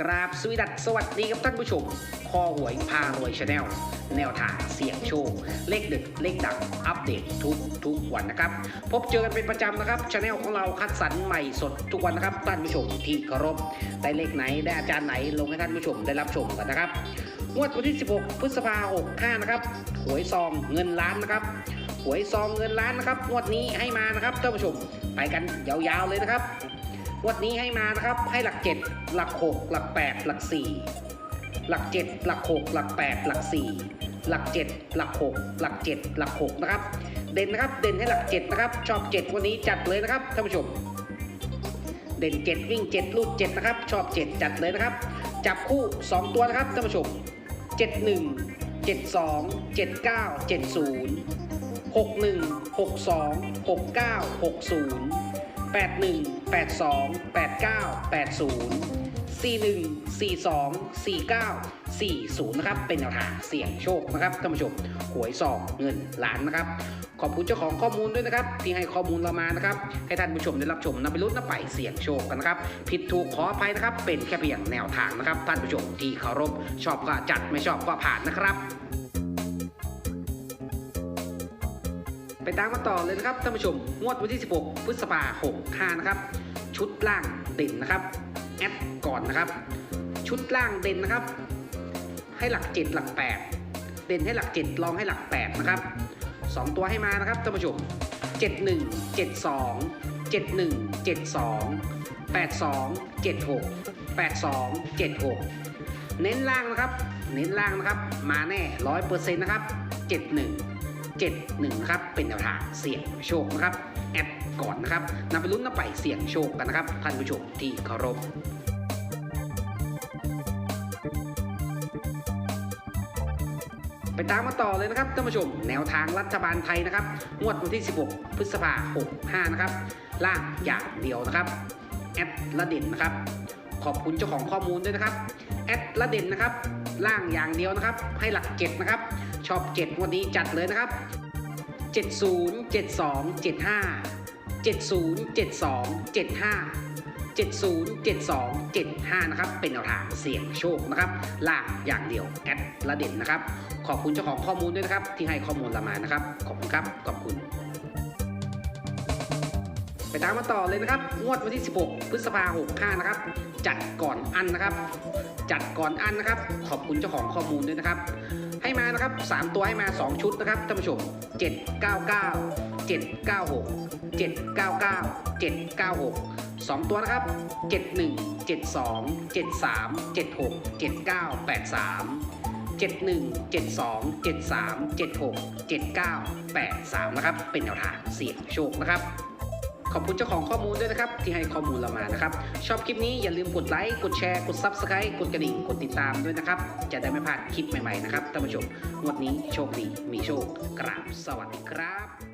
กราบสวีดัสสวัสดีครับท่านผู้ชม คอหวยพารวยชาแนลแนวทางเสี่ยงโชค เลขเด็ดเลขดังอัปเดตทุกทุกวันนะครับ พบเจอกันเป็นประจำนะครับชาแนลของเราคัดสรรใหม่สดทุกวันนะครับท่านผู้ชมที่เคารพได้เลขไหนได้อาจารย์ไหนลงให้ท่านผู้ชมได้รับชมกันนะครับงวดวันที่ 16 พฤษภาคม65นะครับหวยซองเงินล้านนะครับหวยซองเงินล้านนะครับงวดนี้ให้มานะครับท่านผู้ชมไปกันยาวๆเลยนะครับ วันนี้ให้มานะครับ ให้หลักเจ็ดหลักหกหลักแปดหลักสี่หลักเจ็ดหลักหกหลักแปดหลักสี่หลักเจ็ดหลักหกหลักเจ็ดหลักหกนะครับ เด่นนะครับ เด่นให้หลักเจ็ดนะครับ ชอบเจ็ดวันนี้จัดเลยนะครับท่านผู้ชม เด่นเจ็ดวิ่งเจ็ดลูกเจ็ดนะครับ ชอบเจ็ดจัดเลยนะครับ จับคู่สองตัวนะครับท่านผู้ชมเจ็ดหนึ่งเจ็ดสองเจ็ดเก้าเจ็ดศูนย์หกหนึ่งหกสองหกเก้าหกศูนย์ 89 80 41 42 49 40 นะครับ เป็นแนวทางเสี่ยงโชคนะครับท่านผู้ชมหวยซองเงินล้านนะครับ ขอบคุณเจ้าของข้อมูลด้วยนะครับ ที่ให้ข้อมูลเรามานะครับ ให้ท่านผู้ชมได้รับชมนำไปลุ้นนำไปเสี่ยงโชคกันนะครับ ผิดถูกขออภัยนะครับ เป็นแค่เพียงแนวทางนะครับ ท่านผู้ชมที่เคารพชอบก็จัดไม่ชอบก็ผ่านนะครับ ไปตามมาต่อเลยนะครับท่านผู้ชมงวดวันที่ 16 พฤษภาคม65นะครับ ชุดล่างเด่นนะครับแอดก่อนนะครับ ชุดล่างเด่นนะครับ ให้หลัก 7 หลัก 8 เด่นให้หลัก7ลองให้หลัก 8 นะครับ 2 ตัวให้มานะครับท่านผู้ชม 71 72 71 72 82 76 82 76 เน้นล่างนะครับ เน้นล่างนะครับ มาแน่ 100%นะครับ 71 71นะครับเป็นแนวทางเสี่ยงโชคนะครับแอดก่อนนะครับนำไปลุ้นนำไปเสี่ยงโชคกันนะครับ ท่านผู้ชมที่เคารพไปตามมาต่อเลยนะครับท่านผู้ชมแนวทางรัฐบาลไทยนะครับงวดวันที่ 16 พฤษภาคม65นะครับล่างอย่างเดียวนะครับแอดละเด่นนะครับ ขอบคุณเจ้าของข้อมูลด้วยนะครับแอดละเด่นนะครับล่างอย่างเดียวนะครับ ให้หลัก7นะครับ ชอบ7วันนี้จัดเลยนะครับ 70 72 75 70 72 75 70 72 75 นะครับ เป็นแนวทางเสี่ยงโชคนะครับล่างอย่างเดียวแอดละเด่นนะครับ ขอบคุณเจ้าของข้อมูลด้วยนะครับ ที่ให้ข้อมูลเรามานะครับ ขอบคุณครับ ขอบคุณ ไปตามมาต่อเลยนะครับ งวดวันที่ 16 พฤษภาคม65นะครับ จัดก่อนอันนะครับ จัดก่อนอันนะครับ ขอบคุณเจ้าของข้อมูลด้วยนะครับ ให้มานะครับ 3 ตัวให้มา 2 ชุดนะครับท่านผู้ชม 799 796 799 796 2 ตัวนะครับ 71 72 73 76 79 83 71 72 73 76 79 83 นะครับ เป็นแนวทางเสี่ยงโชคนะครับ ขอบคุณเจ้าของข้อมูลด้วยนะครับ ที่ให้ข้อมูลเรามานะครับ ชอบคลิปนี้อย่าลืมกดไลค์ กดแชร์ กด Subscribe กดกระดิ่ง กดติดตามด้วยนะครับ จะได้ไม่พลาดคลิปใหม่ๆนะครับท่านผู้ชมงวดนี้โชคดีมีโชคกราบสวัสดีครับ